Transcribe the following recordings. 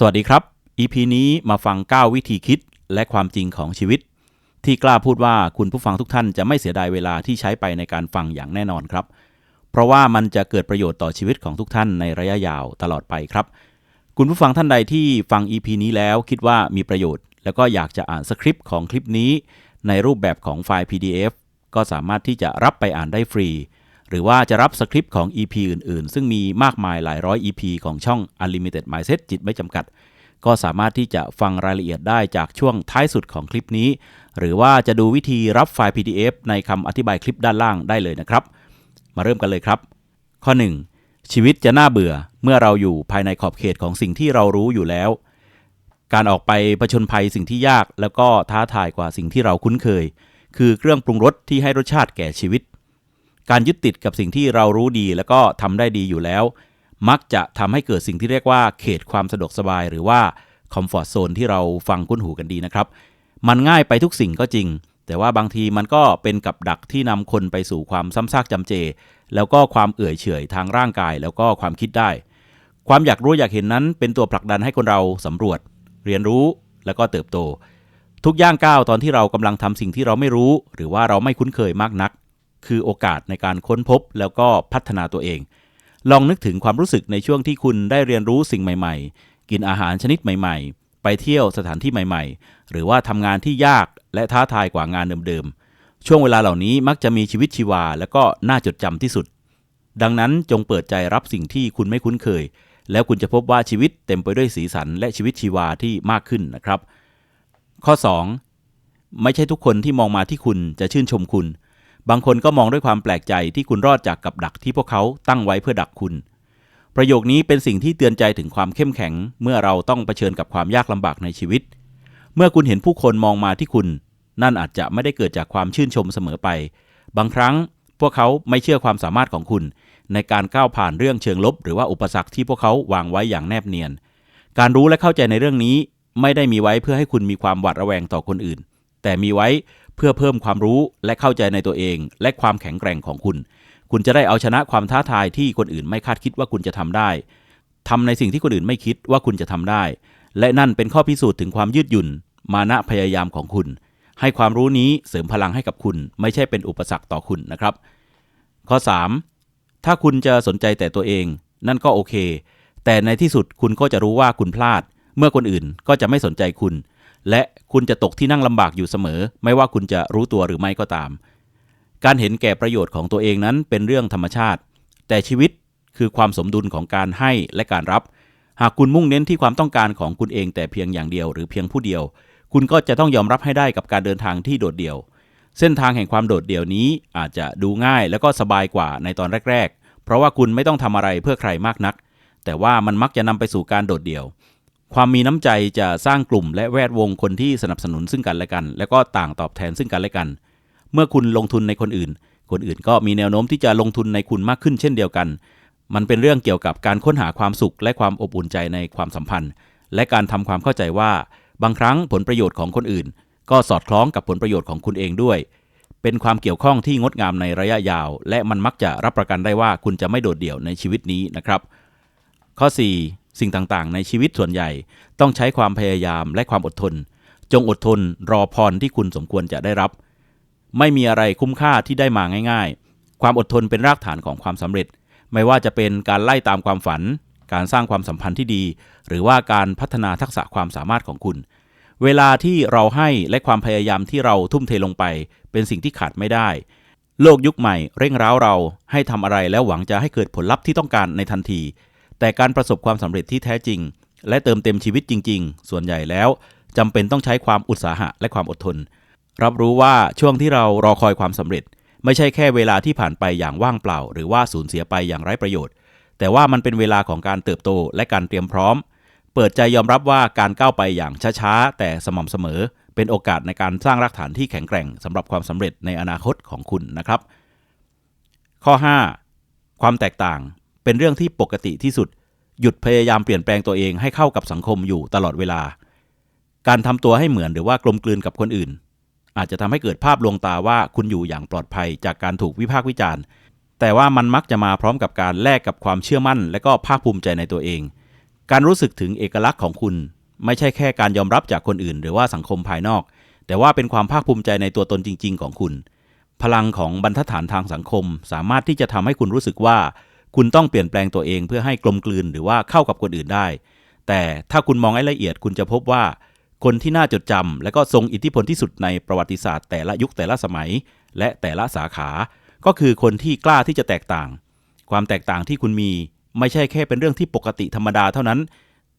สวัสดีครับ EP นี้มาฟัง 9 วิธีคิดและความจริงของชีวิต ที่กล้าพูดว่าคุณผู้ฟังทุกท่านจะไม่เสียดายเวลาที่ใช้ไปในการฟังอย่างแน่นอนครับ เพราะว่ามันจะเกิดประโยชน์ต่อชีวิตของทุกท่านในระยะยาวตลอดไปครับ คุณผู้ฟังท่านใดที่ฟัง EP นี้แล้วคิดว่ามีประโยชน์ แล้วก็อยากจะอ่านสคริปต์ของคลิปนี้ ในรูปแบบของไฟล์ PDF ก็สามารถที่จะรับไปอ่านได้ฟรี หรือว่าจะรับสคริปต์ของ EP อื่นๆ ซึ่งมีมากมายหลายร้อย EP ของช่อง Unlimited Mindset จิตไม่จำกัด ก็สามารถที่จะฟังรายละเอียดได้จากช่วงท้ายสุดของคลิปนี้ หรือว่าจะดูวิธีรับไฟล์ PDF ในคำอธิบายคลิปด้านล่างได้เลยนะครับ มาเริ่มกันเลยครับ ข้อ 1. ชีวิตจะน่าเบื่อเมื่อเราอยู่ภายในขอบเขตของสิ่งที่เรารู้อยู่แล้ว การออกไปผชนภัยสิ่งที่ยาก แล้วก็ท้าทายกว่าสิ่งที่เราคุ้นเคย คือเครื่องปรุงรสที่ให้รสชาติแก่ชีวิต การยึดติดกับสิ่งที่เรารู้ดี แล้วก็ทำได้ดีอยู่แล้ว มักจะทำให้เกิดสิ่งที่เรียกว่าเขตความสะดวกสบายหรือว่าคอมฟอร์ z โซนที่เราฟังคุ้นหูกันดีนะครับ มันง่ายไปทุกสิ่งก็จริง แต่ว่าบางทีมันก็เป็นกับดักที่นำคนไปสู่ความซ้ำซากจำเจ แล้วก็ความเอื่อยเฉยทางร่างกาย แล้วก็ความคิดได้ ความอยากรู้อยากเห็นนั้น เป็นตัวผลักดันให้คนเราสำรวจ เรียนรู้แล้วก็เติบโต ทุกย่างก้าวตอนที่เรากำลังทำสิ่งที่เราไม่รู้ หรือว่าเราไม่คุ้นเคยมากนัก คือโอกาสในการค้นพบแล้วก็พัฒนาตัวเอง ลองนึกถึงความรู้สึกในช่วงที่คุณได้เรียนรู้สิ่งใหม่ ๆ กินอาหารชนิดใหม่ ๆ ไปเที่ยวสถานที่ใหม่ ๆ หรือว่าทำงานที่ยากและท้าทายกว่างานเดิมๆ ช่วงเวลาเหล่านี้มักจะมีชีวิตชีวา และก็น่าจดจำที่สุด ดังนั้นจงเปิดใจรับสิ่งที่คุณไม่คุ้นเคย แล้วคุณจะพบว่าชีวิตเต็มไปด้วยสีสันและชีวิตชีวาที่มากขึ้นนะครับ ข้อ 2. ไม่ใช่ทุกคนที่มองมาที่คุณจะชื่นชมคุณ บางคนก็มองด้วยความแปลกใจที่คุณรอดจากกับดักที่พวกเขาตั้งไว้เพื่อดักคุณ ประโยคนี้เป็นสิ่งที่เตือนใจถึงความเข้มแข็ง เมื่อเราต้องเผชิญกับความยากลำบากในชีวิต เมื่อคุณเห็นผู้คนมองมาที่คุณ นั่นอาจจะไม่ได้เกิดจากความชื่นชมเสมอไป บางครั้งพวกเขาไม่เชื่อความสามารถของคุณ ในการก้าวผ่านเรื่องเชิงลบ หรือว่าอุปสรรคที่พวกเขาวางไว้อย่างแนบเนียน การรู้และเข้าใจในเรื่องนี้ ไม่ได้มีไว้เพื่อให้คุณมีความหวาดระแวงต่อคนอื่น แต่มีไว้เพื่อเพิ่มความรู้และเข้าใจในตัวเอง และความแข็งแกร่งของคุณ คุณจะได้เอาชนะความท้าทายที่คนอื่นไม่คาดคิดว่าคุณจะทำได้ทำในสิ่งที่คนอื่นไม่คิดว่าคุณจะทำได้ และนั่นเป็นข้อพิสูจน์ถึงความยืดหยุ่น มานะพยายามของคุณ ให้ความรู้นี้เสริมพลังให้กับคุณ ไม่ใช่เป็นอุปสรรคต่อคุณนะครับ ข้อ 3. ถ้าคุณจะสนใจแต่ตัวเอง นั่นก็โอเค แต่ในที่สุดคุณก็จะรู้ว่าคุณพลาด เมื่อคนอื่นก็จะไม่สนใจคุณ และคุณจะตกที่นั่งลำบากอยู่เสมอ ไม่ว่าคุณจะรู้ตัวหรือไม่ก็ตาม การเห็นแก่ประโยชน์ของตัวเองนั้นเป็นเรื่องธรรมชาติ แต่ชีวิตคือความสมดุลของการให้และการรับ หากคุณมุ่งเน้นที่ความต้องการของคุณเองแต่เพียงอย่างเดียวหรือเพียงผู้เดียว คุณก็จะต้องยอมรับให้ได้กับการเดินทางที่โดดเดี่ยว เส้นทางแห่งความโดดเดี่ยวนี้อาจจะดูง่ายและก็สบายกว่าในตอนแรก ๆ เพราะว่าคุณไม่ต้องทำอะไรเพื่อใครมากนัก แต่ว่ามันมักจะนำไปสู่การโดดเดี่ยว ความมีน้ำใจจะสร้างกลุ่มและแวดวงคนที่สนับสนุนซึ่งกันและกัน และก็ต่างตอบแทนซึ่งกันและกัน เมื่อคุณลงทุนในคนอื่น คนอื่นก็มีแนวโน้มที่จะลงทุนในคุณมากขึ้นเช่นเดียวกัน มันเป็นเรื่องเกี่ยวกับการค้นหาความสุขและความอบอุ่นใจในความสัมพันธ์ และการทำความเข้าใจว่า บางครั้งผลประโยชน์ของคนอื่น ก็สอดคล้องกับผลประโยชน์ของคุณเองด้วย เป็นความเกี่ยวข้องที่งดงามในระยะยาว และมันมักจะรับประกันได้ว่าคุณจะไม่โดดเดี่ยวในชีวิตนี้นะครับ ข้อ 4. สิ่งต่างๆ ในชีวิตส่วนใหญ่ ต้องใช้ความพยายามและความอดทน จงอดทนรอพรที่คุณสมควรจะได้รับ ไม่มีอะไรคุ้มค่าที่ได้มาง่าย ๆ ความอดทนเป็นรากฐานของความสำเร็จ ไม่ว่าจะเป็นการไล่ตามความฝัน การสร้างความสัมพันธ์ที่ดี หรือว่าการพัฒนาทักษะความสามารถของคุณ เวลาที่เราให้และความพยายามที่เราทุ่มเทลงไป เป็นสิ่งที่ขาดไม่ได้โลกยุคใหม่เร่งร้าวเราให้ทำอะไรแล้วหวังจะให้เกิดผลลัพธ์ที่ต้องการในทันที แต่การประสบความสำเร็จที่แท้จริง และเติมเต็มชีวิตจริง ๆ ส่วนใหญ่แล้วจำเป็นต้องใช้ความอุตสาหะและความอดทน รับรู้ว่าช่วงที่เรารอคอยความสำเร็จ ไม่ใช่แค่เวลาที่ผ่านไปอย่างว่างเปล่า หรือว่าสูญเสียไปอย่างไร้ประโยชน์ แต่ว่ามันเป็นเวลาของการเติบโตและการเตรียมพร้อม เปิดใจยอมรับว่าการก้าวไปอย่างช้าๆแต่สม่ำเสมอ เป็นโอกาสในการสร้างรากฐานที่แข็งแกร่งสำหรับความสำเร็จในอนาคตของคุณนะครับ ข้อ 5. ความแตกต่าง เป็นเรื่องที่ปกติที่สุด หยุดพยายามเปลี่ยนแปลงตัวเองให้เข้ากับสังคมอยู่ตลอดเวลา การทำตัวให้เหมือนหรือว่ากลมกลืนกับคนอื่น อาจจะทำให้เกิดภาพลวงตาว่าคุณอยู่อย่างปลอดภัยจากการถูกวิพากษ์วิจารณ์ แต่ว่ามันมักจะมาพร้อมกับการแลกกับความเชื่อมั่น และก็ภาคภูมิใจในตัวเอง การรู้สึกถึงเอกลักษณ์ของคุณ ไม่ใช่แค่การยอมรับจากคนอื่น หรือว่าสังคมภายนอก แต่ว่าเป็นความภาคภูมิใจในตัวตนจริง ๆ ของคุณพลังของบรรทัดฐานทางสังคม สามารถที่จะทำให้คุณรู้สึกว่า คุณต้องเปลี่ยนแปลงตัวเองเพื่อให้กลมกลืนหรือว่าเข้ากับคนอื่นได้ แต่ถ้าคุณมองให้ละเอียดคุณจะพบว่า คนที่น่าจดจำและก็ทรงอิทธิพลที่สุดในประวัติศาสตร์แต่ละยุคแต่ละสมัย และแต่ละสาขา ก็คือคนที่กล้าที่จะแตกต่าง ความแตกต่างที่คุณมี ไม่ใช่แค่เป็นเรื่องที่ปกติธรรมดาเท่านั้น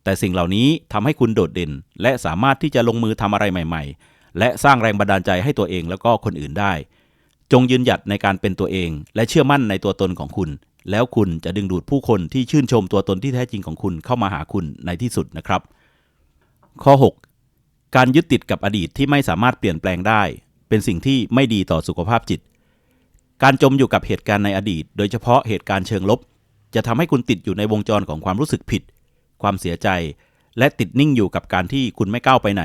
แต่สิ่งเหล่านี้ทำให้คุณโดดเด่น และสามารถที่จะลงมือทำอะไรใหม่ ๆ และสร้างแรงบันดาลใจให้ตัวเองแล้วก็คนอื่นได้ จงยืนหยัดในการเป็นตัวเอง และเชื่อมั่นในตัวตนของคุณ แล้วคุณจะดึงดูดผู้คนที่ชื่นชมตัวตนที่แท้จริงของคุณเข้ามาหาคุณในที่สุดนะครับ ข้อ 6 การยึดติดกับอดีตที่ไม่สามารถเปลี่ยนแปลงได้ เป็นสิ่งที่ไม่ดีต่อสุขภาพจิต การจมอยู่กับเหตุการณ์ในอดีต โดยเฉพาะเหตุการณ์เชิงลบ จะทำให้คุณติดอยู่ในวงจรของความรู้สึกผิด ความเสียใจ และติดนิ่งอยู่กับการที่คุณไม่ก้าวไปไหน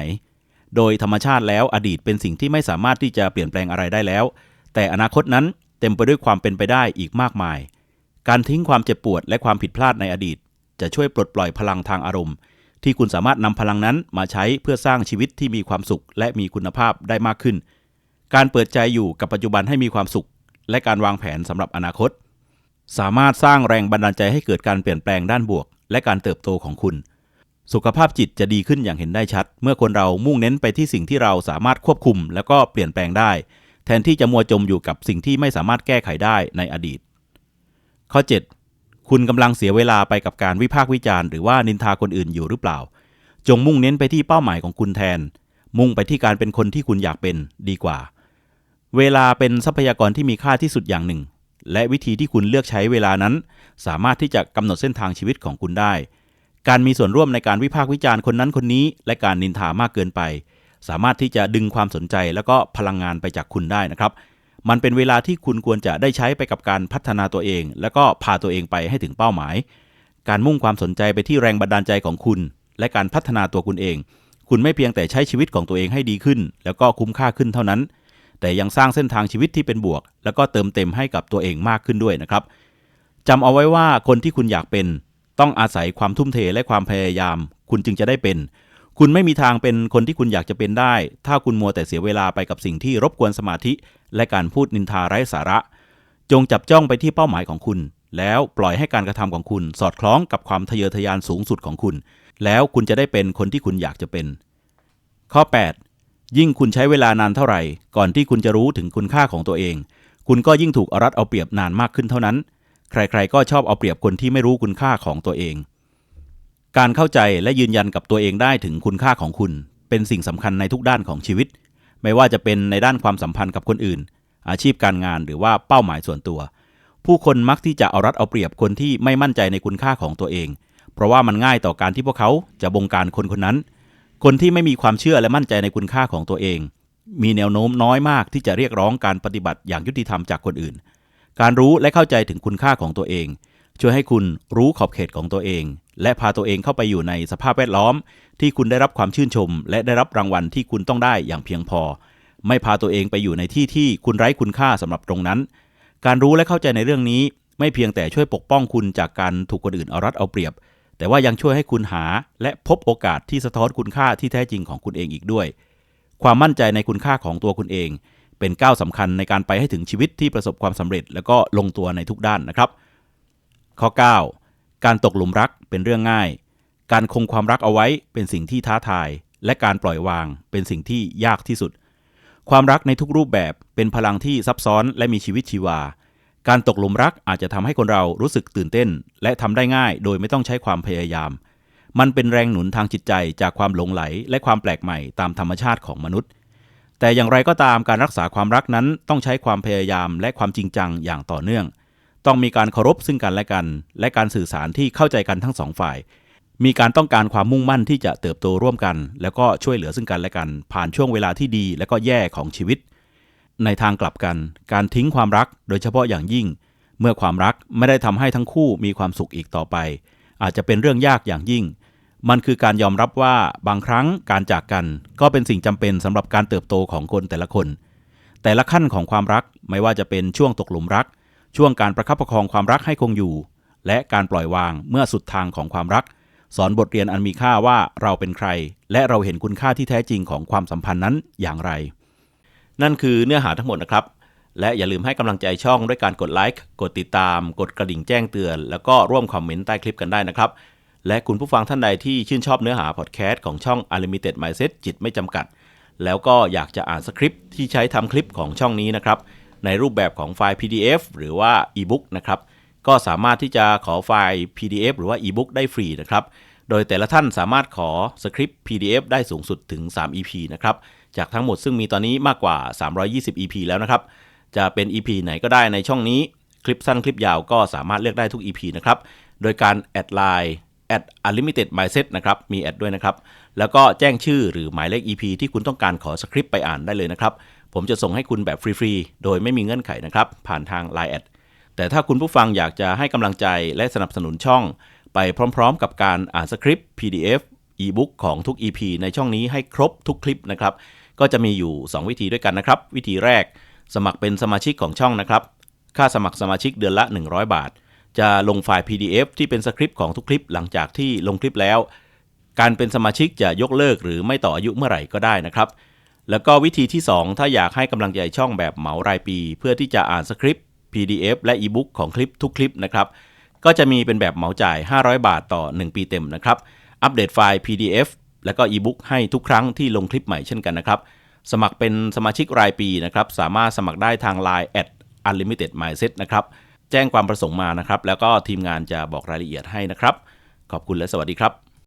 โดยธรรมชาติแล้วอดีตเป็นสิ่งที่ไม่สามารถที่จะเปลี่ยนแปลงอะไรได้แล้ว แต่อนาคตนั้นเต็มไปด้วยความเป็นไปได้อีกมากมาย การทิ้งความเจ็บปวดและความผิดพลาดในอดีต จะช่วยปลดปล่อยพลังทางอารมณ์ ที่คุณสามารถนำพลังนั้นมาใช้เพื่อสร้างชีวิตที่มีความสุขและมีคุณภาพได้มากขึ้น การเปิดใจอยู่กับปัจจุบันให้มีความสุข และการวางแผนสำหรับอนาคต สามารถสร้างแรงบันดาลใจให้เกิดการเปลี่ยนแปลงด้านบวก และการเติบโตของคุณ สุขภาพจิตจะดีขึ้นอย่างเห็นได้ชัด เมื่อคนเรามุ่งเน้นไปที่สิ่งที่เราสามารถควบคุม แล้วก็เปลี่ยนแปลงได้ แทนที่จะมัวจมอยู่กับสิ่งที่ไม่สามารถแก้ไขได้ในอดีต ข้อ 7 คุณกำลังเสียเวลาไปกับการวิพากษ์วิจารณ์หรือว่านินทาคนอื่นอยู่หรือเปล่า จงมุ่งเน้นไปที่เป้าหมายของคุณแทน มุ่งไปที่การเป็นคนที่คุณอยากเป็นดีกว่า เวลาเป็นทรัพยากรที่มีค่าที่สุดอย่างหนึ่ง และวิธีที่คุณเลือกใช้เวลานั้น สามารถที่จะกำหนดเส้นทางชีวิตของคุณได้ การมีส่วนร่วมในการวิพากษ์วิจารณ์คนนั้นคนนี้ และการนินทามากเกินไป สามารถที่จะดึงความสนใจแล้วก็พลังงานไปจากคุณได้นะครับ มันเป็นเวลาที่คุณควรจะได้ใช้ไปกับการพัฒนาตัวเอง แล้วก็พาตัวเองไปให้ถึงเป้าหมาย การมุ่งความสนใจไปที่แรงบันดาลใจของคุณ และการพัฒนาตัวคุณเอง คุณไม่เพียงแต่ใช้ชีวิตของตัวเองให้ดีขึ้น แล้วก็คุ้มค่าขึ้นเท่านั้น แต่ยังสร้างเส้นทางชีวิตที่เป็นบวก แล้วก็เติมเต็มให้กับตัวเองมากขึ้นด้วยนะครับจำเอาไว้ว่าคนที่คุณอยากเป็น ต้องอาศัยความทุ่มเทและความพยายาม คุณจึงจะได้เป็น คุณไม่มีทางเป็นคนที่คุณอยากจะเป็นได้ ถ้าคุณมัวแต่เสียเวลาไปกับสิ่งที่รบกวนสมาธิ และการพูดนินทาไร้สาระ จงจับจ้องไปที่เป้าหมายของคุณ แล้วปล่อยให้การกระทำของคุณ สอดคล้องกับความทะเยอทะยานสูงสุดของคุณ แล้วคุณจะได้เป็นคนที่คุณอยากจะเป็น ข้อ 8 ยิ่งคุณใช้เวลานานเท่าไหร่ ก่อนที่คุณจะรู้ถึงคุณค่าของตัวเอง คุณก็ยิ่งถูกเอารัดเอาเปรียบนานมากขึ้นเท่านั้น ใครๆก็ชอบเอาเปรียบคนที่ไม่รู้คุณค่าของตัวเอง การเข้าใจและยืนยันกับตัวเองได้ถึงคุณค่าของคุณ เป็นสิ่งสำคัญในทุกด้านของชีวิต ไม่ว่าจะเป็นในด้านความสัมพันธ์กับคนอื่น อาชีพการงานหรือว่าเป้าหมายส่วนตัว ผู้คนมักที่จะเอารัดเอาเปรียบคนที่ไม่มั่นใจในคุณค่าของตัวเอง เพราะว่ามันง่ายต่อการที่พวกเขาจะบงการคนคนนั้น คนที่ไม่มีความเชื่อและมั่นใจในคุณค่าของตัวเอง มีแนวโน้มน้อยมากที่จะเรียกร้องการปฏิบัติอย่างยุติธรรมจากคนอื่น การรู้และเข้าใจถึงคุณค่าของตัวเอง ช่วยให้คุณรู้ขอบเขตของตัวเอง และพาตัวเองเข้าไปอยู่ในสภาพแวดล้อม ที่คุณได้รับความชื่นชม และได้รับรางวัลที่คุณต้องได้อย่างเพียงพอ ไม่พาตัวเองไปอยู่ในที่ที่คุณไร้คุณค่าสำหรับตรงนั้น การรู้และเข้าใจในเรื่องนี้ ไม่เพียงแต่ช่วยปกป้องคุณจากการถูกคนอื่นเอารัดเอาเปรียบ แต่ว่ายังช่วยให้คุณหา และพบโอกาสที่สะท้อนคุณค่าที่แท้จริงของคุณเองอีกด้วย ความมั่นใจในคุณค่าของตัวคุณเอง เป็นก้าวสำคัญในการไปให้ถึงชีวิตที่ประสบความสำเร็จ และก็ลงตัวในทุกด้านนะครับ ข้อ 9 การตกหลุมรักเป็นเรื่องง่าย การคงความรักเอาไว้เป็นสิ่งที่ท้าทาย และการปล่อยวางเป็นสิ่งที่ยากที่สุด ความรักในทุกรูปแบบเป็นพลังที่ซับซ้อนและมีชีวิตชีวา การตกหลุมรักอาจจะทำให้คนเรารู้สึกตื่นเต้น และทำได้ง่ายโดยไม่ต้องใช้ความพยายาม มันเป็นแรงหนุนทางจิตใจจากความหลงไหล และความแปลกใหม่ตามธรรมชาติของมนุษย์ แต่อย่างไรก็ตามการรักษาความรักนั้นต้องใช้ความพยายามและความจริงจังอย่างต่อเนื่อง ต้องมีการเคารพซึ่งกันและกัน และการสื่อสารที่เข้าใจกันทั้งสองฝ่าย มีการต้องการความมุ่งมั่นที่จะเติบโตร่วมกัน แล้วก็ช่วยเหลือซึ่งกันและกัน ผ่านช่วงเวลาที่ดีและก็แย่ของชีวิต ในทางกลับกัน การทิ้งความรัก โดยเฉพาะอย่างยิ่ง เมื่อความรักไม่ได้ทำให้ทั้งคู่มีความสุขอีกต่อไป อาจจะเป็นเรื่องยากอย่างยิ่ง มันคือการยอมรับว่าบางครั้งการจากกัน ก็เป็นสิ่งจำเป็นสำหรับการเติบโตของคนแต่ละคน แต่ละขั้นของความรักไม่ว่าจะเป็นช่วงตกหลุมรัก ช่วงการประคับประคองความรักให้คงอยู่ และการปล่อยวางเมื่อสุดทางของความรัก สอนบทเรียนอันมีค่าว่าเราเป็นใคร และเราเห็นคุณค่าที่แท้จริงของความสัมพันธ์นั้นอย่างไร นั่นคือเนื้อหาทั้งหมดนะครับ และอย่าลืมให้กำลังใจช่องด้วยการกดไลค์กดติดตาม กดกระดิ่งแจ้งเตือน แล้วก็ร่วมคอมเมนต์ใต้คลิปกันได้นะครับและคุณผู้ฟังท่านใดที่ชื่นชอบเนื้อหาพอดแคสต์ของช่อง Unlimited Mindset จิตไม่จำกัด แล้วก็อยากจะอ่านสคริปต์ที่ใช้ทำคลิปของช่องนี้นะครับ ในรูปแบบของไฟล์ PDF หรือว่า e-book นะครับ ก็สามารถที่จะขอไฟล์ PDF หรือว่า e-book ได้ฟรีนะครับ โดยแต่ละท่านสามารถขอสคริปต์ PDF ได้สูงสุดถึง 3 EP นะครับ จากทั้งหมดซึ่งมีตอนนี้มากกว่า 320 EP แล้วนะครับ จะเป็น EP ไหนก็ได้ในช่องนี้ คลิปสั้นคลิปยาวก็สามารถเลือกได้ทุก EP นะครับ โดยการแอดไลน์ at unlimited mindset นะครับ มีแอดด้วยนะครับ แล้วก็แจ้งชื่อหรือหมายเลข EP ที่คุณต้องการขอสคริปต์ไปอ่านได้เลยนะครับ ผมจะส่งให้คุณแบบฟรีๆ โดยไม่มีเงื่อนไขนะครับ ผ่านทาง Line แอดแต่ถ้าคุณผู้ฟังอยากจะให้กำลังใจและสนับสนุนช่อง ไปพร้อมๆ กับการอ่านสคริปต์ PDF e-book ของทุก EP ในช่องนี้ให้ครบทุกคลิปนะครับ ก็จะมีอยู่ 2 วิธีด้วยกันนะครับ วิธีแรก สมัครเป็นสมาชิกของช่องนะครับ ค่าสมัครสมาชิกเดือนละ 100 บาท จะลงไฟล์ PDF ที่เป็นสคริปต์ของทุกคลิปหลังจากที่ลงคลิปแล้ว การเป็นสมาชิกจะยกเลิกหรือไม่ต่ออายุเมื่อไหร่ก็ได้นะครับ แล้วก็วิธีที่ 2 ถ้าอยากให้กำลังใจช่องแบบเหมารายปี เพื่อที่จะอ่านสคริปต์ PDF และ e-book ของคลิปทุกคลิปนะครับก็จะมีเป็นแบบเหมาจ่าย 500 บาทต่อ 1 ปีเต็มนะครับ อัปเดตไฟล์ PDF แล้วก็ e-book ให้ทุกครั้งที่ลงคลิปใหม่เช่นกันนะครับ สมัครเป็นสมาชิกรายปีนะครับ สามารถสมัครได้ทาง Line at unlimited mindset นะครับ แจ้งความประสงค์มานะครับ แล้วก็ทีมงานจะบอกรายละเอียดให้นะครับ ขอบคุณและสวัสดีครับ